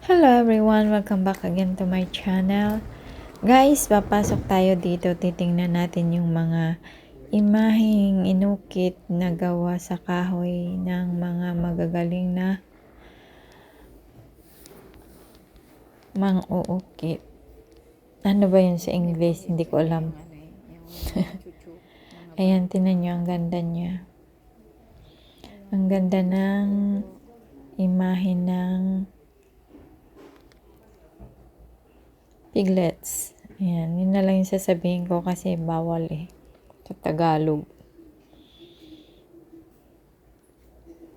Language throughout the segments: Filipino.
Hello everyone! Welcome back again to my channel. Guys, papasok tayo dito. Titingnan natin yung mga imaheng inukit na gawa sa kahoy ng mga magagaling na mang-uukit. Ano ba yun sa English? Hindi ko alam. Ayan, tinan nyo. Ang ganda niya. Ang ganda ng imahe ng piglets. Ayan, yun na lang yung sasabihin ko kasi bawal eh. Sa Tagalog.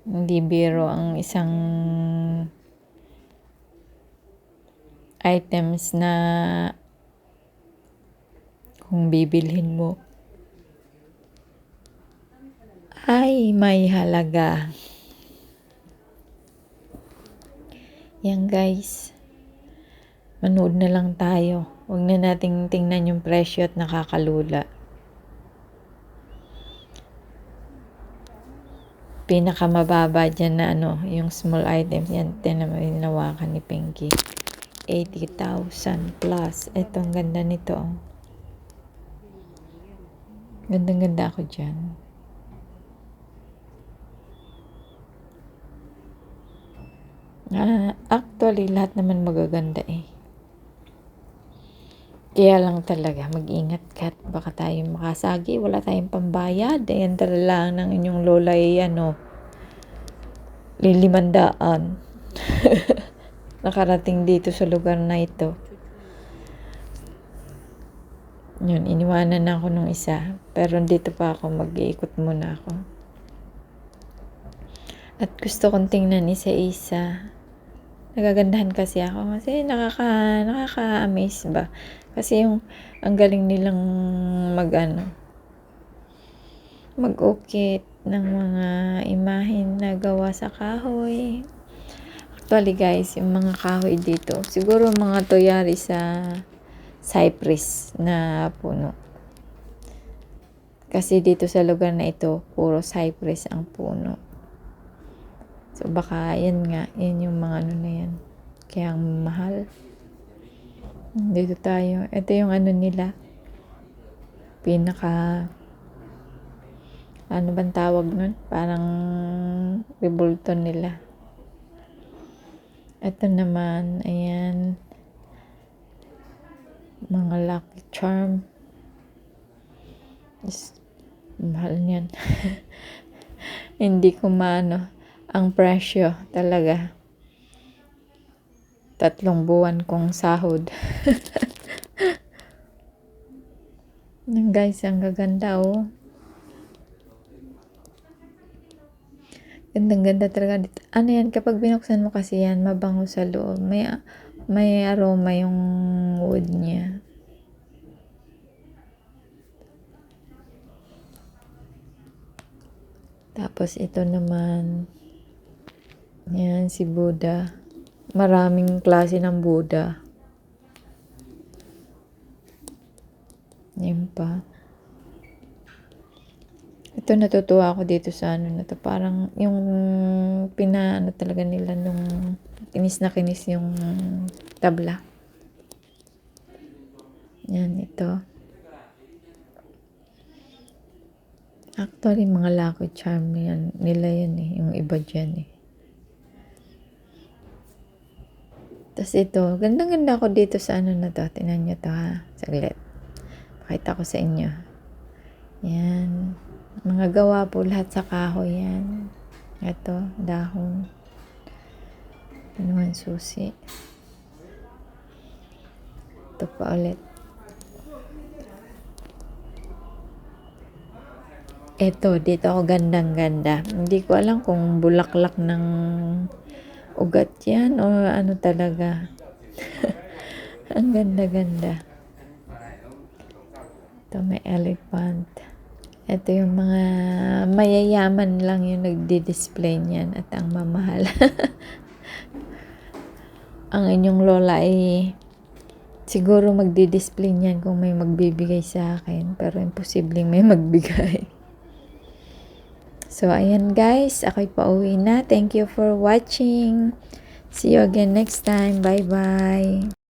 Hindi biro ang isang items na kung bibilhin mo ay may halaga. Yan guys. Manood na lang tayo. Huwag na nating tingnan yung presyo at nakakalula. Pinakamababa dyan na ano, yung small items. Yan, tinawakan ni Pinky. 80,000 plus. Ito, ang ganda nito. oh. Gandang-ganda ako dyan. Ah, actually, lahat naman magaganda eh. Kaya lang talaga, mag-ingat ka at baka tayo makasagi. Wala tayong pambayad. Ayan talaga lang ng inyong lola ay ano, lilimandaan. Nakarating dito sa lugar na ito. Yun, iniwanan na ako nung isa. Pero dito pa ako, mag-iikot muna ako. At gusto kong tingnan isa-isa. Nagagandahan kasi ako kasi nakaka, nakaka-amaze ba. Kasi yung ang galing nilang mag ano, mag-ukit ng mga imahin na gawa sa kahoy. Actually guys, yung mga kahoy dito, siguro mga toyari sa cypress na puno. Kasi dito sa lugar na ito, puro cypress ang puno. So baka yan nga, yan yung mga ano na yan. Kaya ang mahal. Dito tayo. Ito yung ano nila. Pinaka ano bang tawag nun? Parang rebulto nila. Ito naman, ayan. Mga lucky charm. Is, mahal niyan. Hindi ko maano ang presyo talaga. Tatlong buwan kong sahod. Guys, ang gaganda oh. Gandang ganda talaga dito. Ano yan, kapag binuksan mo kasi yan, mabango sa loob. May, may aroma yung wood niya. Tapos ito naman, yan si Buddha. Maraming klase ng Buddha. Yan pa. Ito natutuwa ako dito sa ano na to. Parang yung pinaano talaga nila nung kinis na kinis yung tabla. Yan, ito. Actually, mga lako charm yan. Nila yan eh. Yung iba dyan eh. Tapos ito, gandang-ganda ako dito sa ano na to. Tinan nyo to ha. Saglit. Pakita ko sa inyo. Yan. Mga gawa po lahat sa kahoy yan. Ito, dahon. Naman susi. Ito pa ulit. Ito, dito ako gandang-ganda. Hindi ko alam kung bulaklak ng ugat yan o ano talaga. Ang ganda-ganda. Ito may elephant. Ito yung mga mayayaman lang yung nagdi-display niyan at ang mamahal. ang inyong lola ay siguro magdi-display niyan kung may magbibigay sa akin pero imposibleng may magbigay. So, ayan guys. Ako'y pauwi na. Thank you for watching. See you again next time. Bye-bye.